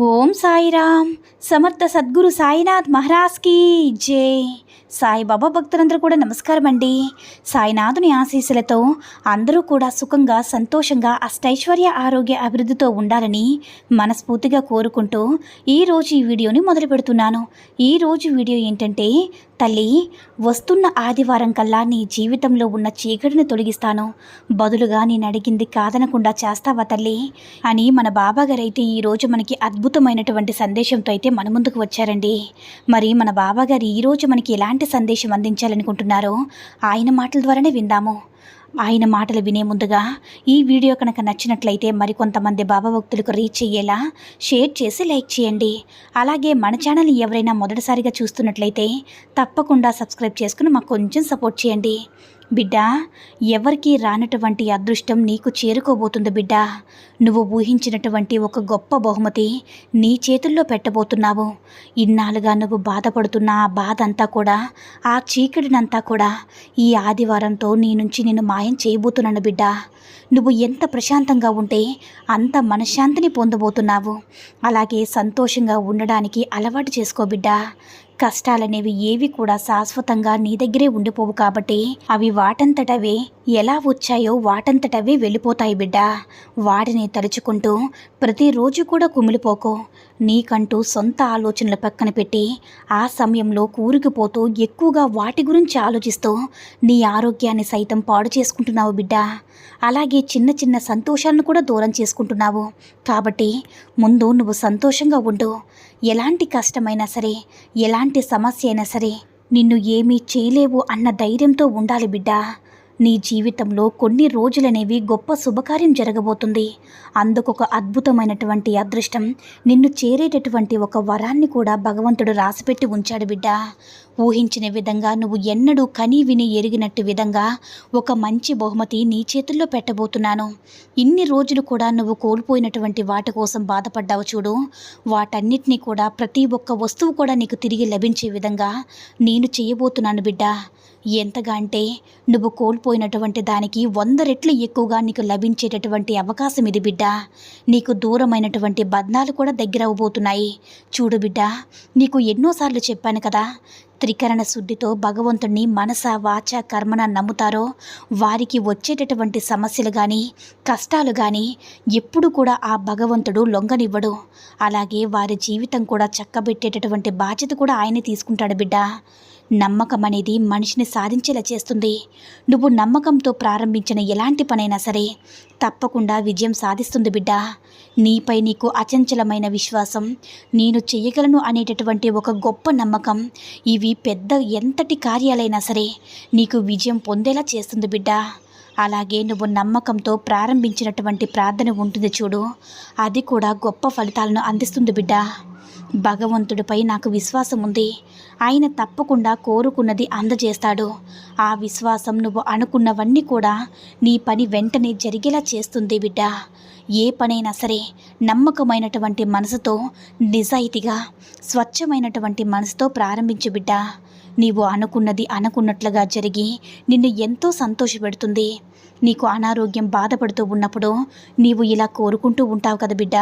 Om Sairam. Samarth Sadguru Sainath మహారాజ్కి జై. సాయిబాబా భక్తులందరూ కూడా నమస్కారం అండి. సాయినాథుని ఆశీస్సులతో అందరూ కూడా సుఖంగా సంతోషంగా అష్టైశ్వర్య ఆరోగ్య అభివృద్ధితో ఉండాలని మనస్ఫూర్తిగా కోరుకుంటూ ఈరోజు ఈ వీడియోని మొదలు పెడుతున్నాను. ఈరోజు వీడియో ఏంటంటే తల్లి వస్తున్న ఆదివారం కల్లా నీ జీవితంలో ఉన్న చీకటిని తొలగిస్తాను. బదులుగా నేను అడిగింది కాదనకుండా చేస్తావా తల్లి? అని మన బాబాగారైతే ఈరోజు మనకి అద్భుతమైనటువంటి సందేశంతో అయితే మన ముందుకు వచ్చారండి. మరి మన బాబాగారు ఈరోజు మనకి ఎలాంటి సందేశం అందించాలనుకుంటున్నారో ఆయన మాటల ద్వారానే విందాము. ఆయన మాటలు వినే ముందుగా ఈ వీడియో కనుక నచ్చినట్లయితే మరికొంతమంది బాబా భక్తులకు రీచ్ అయ్యేలా షేర్ చేసి లైక్ చేయండి. అలాగే మన ఛానల్ ఎవరైనా మొదటిసారిగా చూస్తున్నట్లయితే తప్పకుండా సబ్స్క్రైబ్ చేసుకుని మాకు కొంచెం సపోర్ట్ చేయండి. బిడ్డ ఎవరికీ రానటువంటి అదృష్టం నీకు చేరుకోబోతుంది బిడ్డ. నువ్వు ఊహించినటువంటి ఒక గొప్ప బహుమతి నీ చేతుల్లో పెట్టబోతున్నావు. ఇన్నాళ్ళుగా నువ్వు బాధపడుతున్న ఆ బాధ అంతా కూడా ఆ చీకటినంతా కూడా ఈ ఆదివారంతో నీ నుంచి నేను మాయం చేయబోతున్నాను బిడ్డ. నువ్వు ఎంత ప్రశాంతంగా ఉంటే అంత మనశ్శాంతిని పొందబోతున్నావు. అలాగే సంతోషంగా ఉండడానికి అలవాటు చేసుకో బిడ్డ. కష్టాలనేవి ఏవి కూడా శాశ్వతంగా నీ దగ్గరే ఉండిపోవు కాబట్టి అవి వాటంతటవే ఎలా వచ్చాయో వాటంతటవే వెళ్ళిపోతాయి బిడ్డ. వాటిని తలుచుకుంటూ ప్రతిరోజు కూడా కుమిలిపోకో. నీకంటూ సొంత ఆలోచనలు పక్కన పెట్టి ఆ సమయంలో కూరుకుపోతూ ఎక్కువగా వాటి గురించి ఆలోచిస్తూ నీ ఆరోగ్యాన్ని సైతం పాడు చేసుకుంటున్నావు బిడ్డ. అలాగే చిన్న చిన్న సంతోషాలను కూడా దూరం చేసుకుంటున్నావు. కాబట్టి ముందు నువ్వు సంతోషంగా ఉండు. ఎలాంటి కష్టమైనా సరే ఎలాంటి సమస్య అయినా సరే నిన్ను ఏమీ చేయలేవు అన్న ధైర్యంతో ఉండాలి బిడ్డ. నీ జీవితంలో కొన్ని రోజులనేవి గొప్ప శుభకార్యం జరగబోతుంది. అందుకు ఒక అద్భుతమైనటువంటి అదృష్టం నిన్ను చేరేటటువంటి ఒక వరాన్ని కూడా భగవంతుడు రాసిపెట్టి ఉంచాడు బిడ్డ. ఊహించిన విధంగా నువ్వు ఎన్నడూ కని విని ఎరిగినట్టు విధంగా ఒక మంచి బహుమతి నీ చేతుల్లో పెట్టబోతున్నాను. ఇన్ని రోజులు కూడా నువ్వు కోల్పోయినటువంటి వాటి కోసం బాధపడ్డావు చూడు. వాటన్నిటినీ కూడా ప్రతి ఒక్క వస్తువు కూడా నీకు తిరిగి లభించే విధంగా నేను చేయబోతున్నాను బిడ్డ. ఎంతగా అంటే నువ్వు కోల్పోయినటువంటి దానికి వంద రెట్లు ఎక్కువగా నీకు లభించేటటువంటి అవకాశం ఇది బిడ్డ. నీకు దూరమైనటువంటి బంధాలు కూడా దగ్గర అవ్వబోతున్నాయి చూడు బిడ్డ నీకు ఎన్నోసార్లు చెప్పాను కదా త్రికరణ శుద్ధితో భగవంతుణ్ణి మనస వాచ కర్మన నమ్ముతారో? వారికి వచ్చేటటువంటి సమస్యలు కానీ కష్టాలు కానీ ఎప్పుడు కూడా ఆ భగవంతుడు లొంగనివ్వడు. అలాగే వారి జీవితం కూడా చక్కబెట్టేటటువంటి బాధ్యత కూడా ఆయనే తీసుకుంటాడు బిడ్డ. నమ్మకం అనేది మనిషిని సాధించేలా చేస్తుంది. నువ్వు నమ్మకంతో ప్రారంభించిన ఎలాంటి పనైనా సరే తప్పకుండా విజయం సాధిస్తుంది బిడ్డ. నీపై నీకు అచంచలమైన విశ్వాసం. నేను చేయగలను అనేటటువంటి ఒక గొప్ప నమ్మకం. ఇవి పెద్ద ఎంతటి కార్యాలైనా సరే నీకు విజయం పొందేలా చేస్తుంది బిడ్డ. అలాగే నువ్వు నమ్మకంతో ప్రారంభించినటువంటి ప్రార్థన ఉంటుంది చూడు. అది కూడా గొప్ప ఫలితాలను అందిస్తుంది బిడ్డ. భగవంతుడిపై నాకు విశ్వాసం ఉంది. ఆయన తప్పకుండా కోరుకున్నది అందజేస్తాడు. ఆ విశ్వాసం నువ్వు అనుకున్నవన్నీ కూడా నీ పని వెంటనే జరిగేలా చేస్తుంది బిడ్డ. ఏ పనైనా సరే నమ్మకమైనటువంటి మనసుతో నిజాయితీగా స్వచ్ఛమైనటువంటి మనసుతో ప్రారంభించు బిడ్డ. నీవు అనుకున్నది అనుకున్నట్లుగా జరిగి నిన్ను ఎంతో సంతోషపెడుతుంది. నీకు అనారోగ్యం బాధపడుతూ ఉన్నప్పుడు నీవు ఇలా కోరుకుంటూ ఉంటావు కదా బిడ్డ.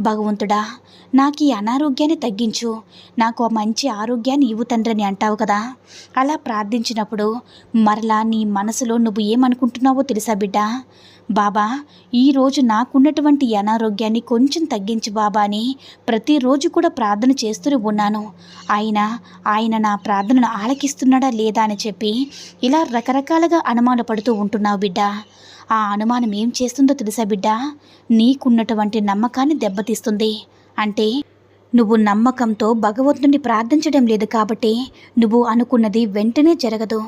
భగవంతుడా నాకు ఈ అనారోగ్యాన్ని తగ్గించు. నాకు ఆ మంచి ఆరోగ్యాన్ని ఇవ్వు తండ్రిని అంటావు కదా. అలా ప్రార్థించినప్పుడు మరలా నీ మనసులో నువ్వు ఏమనుకుంటున్నావో తెలుసా బిడ్డ? బాబా ఈరోజు నాకున్నటువంటి అనారోగ్యాన్ని కొంచెం తగ్గించి బాబా అని ప్రతిరోజు కూడా ప్రార్థన చేస్తూనే ఉన్నాను. ఆయన ఆయన నా ప్రార్థనను ఆలకిస్తున్నాడా లేదా అని చెప్పి ఇలా రకరకాలుగా అనుమాన పడుతూ ఉంటున్నావు బిడ్డ. ఆ అనుమానం ఏం చేస్తుందో తెలుసా బిడ్డ? నీకున్నటువంటి నమ్మకాన్ని దెబ్బతీస్తుంది. అంటే నువ్వు నమ్మకంతో భగవంతుని ప్రార్థించడం లేదు కాబట్టి నువ్వు అనుకున్నది వెంటనే జరగదు.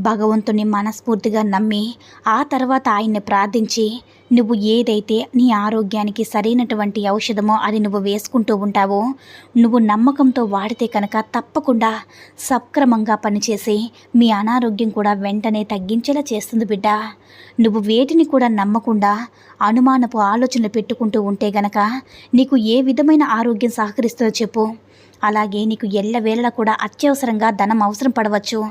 భగవంతుని మనస్ఫూర్తిగా నమ్మి ఆ తర్వాత ఆయన్ని ప్రార్థించి నువ్వు ఏదైతే నీ ఆరోగ్యానికి సరైనటువంటి ఔషధమో అది నువ్వు వేసుకుంటూ ఉంటావో నువ్వు నమ్మకంతో వాడితే కనుక తప్పకుండా సక్రమంగా పనిచేసి మీ అనారోగ్యం కూడా వెంటనే తగ్గించేలా చేస్తుంది బిడ్డ. నువ్వు వేటిని కూడా నమ్మకుండా అనుమానపు ఆలోచనలు పెట్టుకుంటూ ఉంటే గనక నీకు ఏ విధమైన ఆరోగ్యం సహకరిస్తుందో చెప్పు. అలాగే నీకు ఎల్లవేళలా కూడా అత్యవసరంగా ధనం అవసరం పడవచ్చు.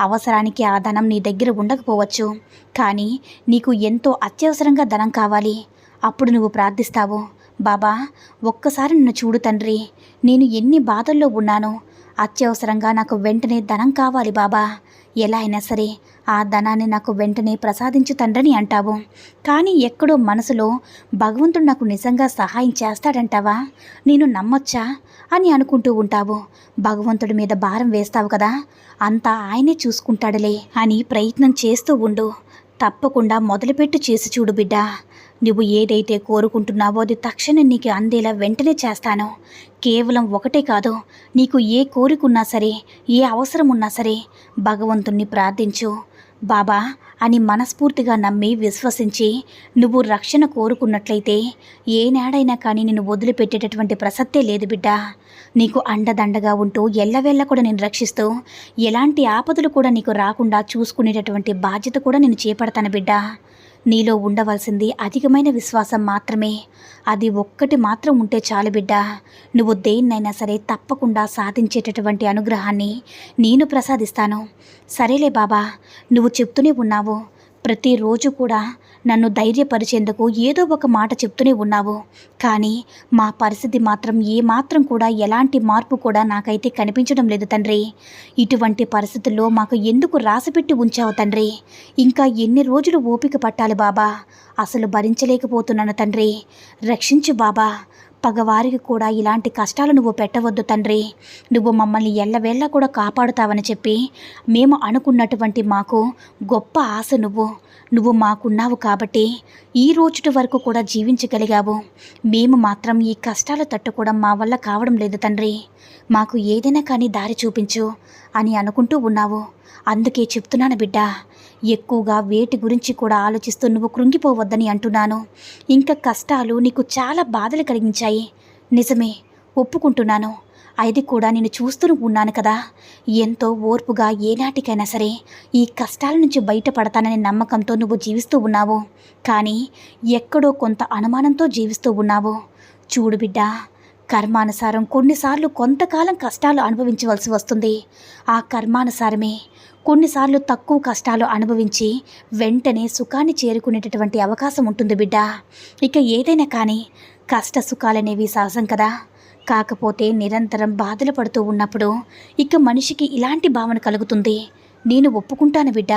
అవసరానికి ఆ ధనం నీ దగ్గర ఉండకపోవచ్చు. కానీ నీకు ఎంతో అత్యవసరంగా ధనం కావాలి. అప్పుడు నువ్వు ప్రార్థిస్తావు బాబా ఒక్కసారి నన్ను చూడు తండ్రి. నేను ఎన్ని బాధల్లో ఉన్నానో అత్యవసరంగా నాకు వెంటనే ధనం కావాలి బాబా. ఎలా అయినా సరే ఆ ధనాన్ని నాకు వెంటనే ప్రసాదించు తండ్రని అంటావు. కానీ ఎక్కడో మనసులో భగవంతుడు నాకు నిజంగా సహాయం చేస్తాడంటావా? నేను నమ్మొచ్చా? అని అనుకుంటూ ఉంటావు. భగవంతుడి మీద భారం వేస్తావు కదా? అంతా ఆయనే చూసుకుంటాడులే అని ప్రయత్నం చేస్తూ ఉండు. తప్పకుండా మొదలుపెట్టు చేసి చూడు బిడ్డ. నువ్వు ఏదైతే కోరుకుంటున్నావో అది తక్షణం నీకు అందేలా వెంటనే చేస్తాను. కేవలం ఒకటే కాదు నీకు ఏ కోరికున్నా సరే ఏ అవసరం ఉన్నా సరే భగవంతుణ్ణి ప్రార్థించు. బాబా అని మనస్ఫూర్తిగా నమ్మి విశ్వసించి నువ్వు రక్షణ కోరుకున్నట్లయితే ఏనాడైనా కానీ నేను వదిలిపెట్టేటటువంటి ప్రసక్తే లేదు బిడ్డ. నీకు అండదండగా ఉంటూ ఎల్లవేళ్ళ కూడా నేను రక్షిస్తూ ఎలాంటి ఆపదలు కూడా నీకు రాకుండా చూసుకునేటటువంటి బాధ్యత కూడా నేను చేపడతాను బిడ్డ. నీలో ఉండవలసింది అధికమైన విశ్వాసం మాత్రమే. అది ఒక్కటి మాత్రం ఉంటే చాలు బిడ్డ. నువ్వు దేన్నైనా సరే తప్పకుండా సాధించేటటువంటి అనుగ్రహాన్ని నేను ప్రసాదిస్తాను. సరేలే బాబా నువ్వు చెప్తూనే ఉన్నావు. ప్రతిరోజు కూడా నన్ను ధైర్యపరిచేందుకు ఏదో ఒక మాట చెప్తూనే ఉన్నావు. కానీ మా పరిస్థితి మాత్రం ఏమాత్రం కూడా ఎలాంటి మార్పు కూడా నాకైతే కనిపించడం లేదు తండ్రి. ఇటువంటి పరిస్థితుల్లో మాకు ఎందుకు రాసిపెట్టి ఉంచావు తండ్రి? ఇంకా ఎన్ని రోజులు ఓపిక పట్టాలి బాబా? అసలు భరించలేకపోతున్నాను తండ్రి. రక్షించు బాబా. పగవారికి కూడా ఇలాంటి కష్టాలు నువ్వు పెట్టవద్దు తండ్రి. నువ్వు మమ్మల్ని ఎల్లవేళ్ళ కూడా కాపాడుతావని చెప్పి మేము అనుకున్నటువంటి మాకు గొప్ప ఆశ నువ్వు. నువ్వు మాకున్నావు కాబట్టి ఈ రోజుటి వరకు కూడా జీవించగలిగావు. మేము మాత్రం ఈ కష్టాలు తట్టుకోవడం మా వల్ల కావడం లేదు తండ్రి. మాకు ఏదైనా కానీ దారి చూపించు అని అనుకుంటూ ఉన్నావు. అందుకే చెప్తున్నాను బిడ్డ ఎక్కువగా వేటి గురించి కూడా ఆలోచిస్తూ నువ్వు కృంగిపోవద్దని అంటున్నాను. ఇంకా కష్టాలు నీకు చాలా బాధలు కలిగించాయి. నిజమే ఒప్పుకుంటున్నాను. అది కూడా నేను చూస్తూ ఉన్నాను కదా. ఎంతో ఓర్పుగా ఏనాటికైనా సరే ఈ కష్టాల నుంచి బయటపడతాననే నమ్మకంతో నువ్వు జీవిస్తూ ఉన్నావు. కానీ ఎక్కడో కొంత అనుమానంతో జీవిస్తూ ఉన్నావు. చూడు బిడ్డ కర్మానుసారం కొన్నిసార్లు కొంతకాలం కష్టాలు అనుభవించవలసి వస్తుంది. ఆ కర్మానుసారమే కొన్నిసార్లు తక్కువ కష్టాలు అనుభవించి వెంటనే సుఖాన్ని చేరుకునేటటువంటి అవకాశం ఉంటుంది బిడ్డ. ఇక ఏదైనా కానీ కష్ట సుఖాలనేవి సహజం కదా. కాకపోతే నిరంతరం బాధలు పడుతూ ఉన్నప్పుడు ఇక మనిషికి ఇలాంటి భావన కలుగుతుంది. నేను ఒప్పుకుంటాను బిడ్డ.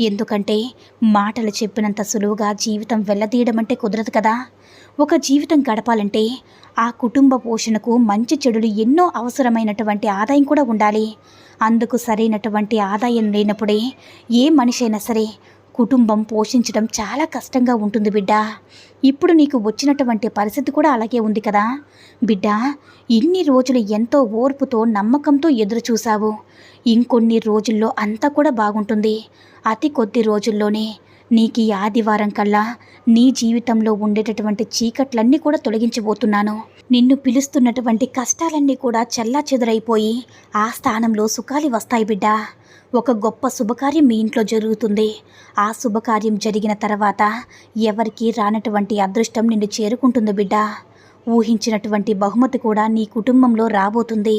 ఎందుకంటే మాటలు చెప్పినంత సులువుగా జీవితం వెళ్ళదీయడం అంటే కుదరదు కదా. ఒక జీవితం గడపాలంటే ఆ కుటుంబ పోషణకు మంచి చెడులు ఎన్నో అవసరమైనటువంటి ఆదాయం కూడా ఉండాలి. అందుకు సరైనటువంటి ఆదాయం లేనప్పుడే ఏ మనిషైనా సరే కుటుంబం పోషించడం చాలా కష్టంగా ఉంటుంది బిడ్డ. ఇప్పుడు నీకు వచ్చినటువంటి పరిస్థితి కూడా అలాగే ఉంది కదా. బిడ్డ ఇన్ని రోజులు ఎంతో ఓర్పుతో నమ్మకంతో ఎదురు చూశావు. ఇంకొన్ని రోజుల్లో అంతా కూడా బాగుంటుంది. అతి కొద్ది రోజుల్లోనే నీకు ఈ ఆదివారం కల్లా నీ జీవితంలో ఉండేటటువంటి చీకట్లన్నీ కూడా తొలగించబోతున్నాను. నిన్ను పిలుస్తున్నటువంటి కష్టాలన్నీ కూడా చెల్లా చెదురైపోయి ఆ స్థానంలో సుఖాలు వస్తాయి బిడ్డా. ఒక గొప్ప శుభకార్యం మీ ఇంట్లో జరుగుతుంది. ఆ శుభకార్యం జరిగిన తర్వాత ఎవరికి రానటువంటి అదృష్టం నిన్ను చేరుకుంటుంది బిడ్డా. ఊహించినటువంటి బహుమతి కూడా నీ కుటుంబంలో రాబోతుంది.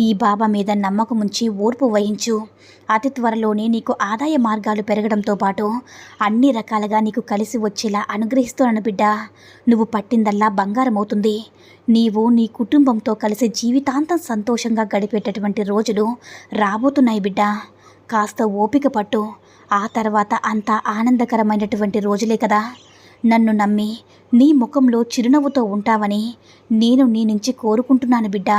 ఈ బాబా మీద నమ్మకం ఉంచి ఓర్పు వహించు. అతి త్వరలోనే నీకు ఆదాయ మార్గాలు పెరగడంతో పాటు అన్ని రకాలుగా నీకు కలిసి వచ్చేలా అనుగ్రహిస్తున్నాను బిడ్డ. నువ్వు పట్టిందల్లా బంగారం అవుతుంది నీవు నీ కుటుంబంతో కలిసి జీవితాంతం సంతోషంగా గడిపేటటువంటి రోజులు రాబోతున్నాయి బిడ్డ. కాస్త ఓపిక పట్టు. ఆ తర్వాత అంతా ఆనందకరమైనటువంటి రోజులే కదా. నన్ను నమ్మి నీ ముఖంలో చిరునవ్వుతో ఉంటావని నేను నీ నుంచి కోరుకుంటున్నాను బిడ్డా.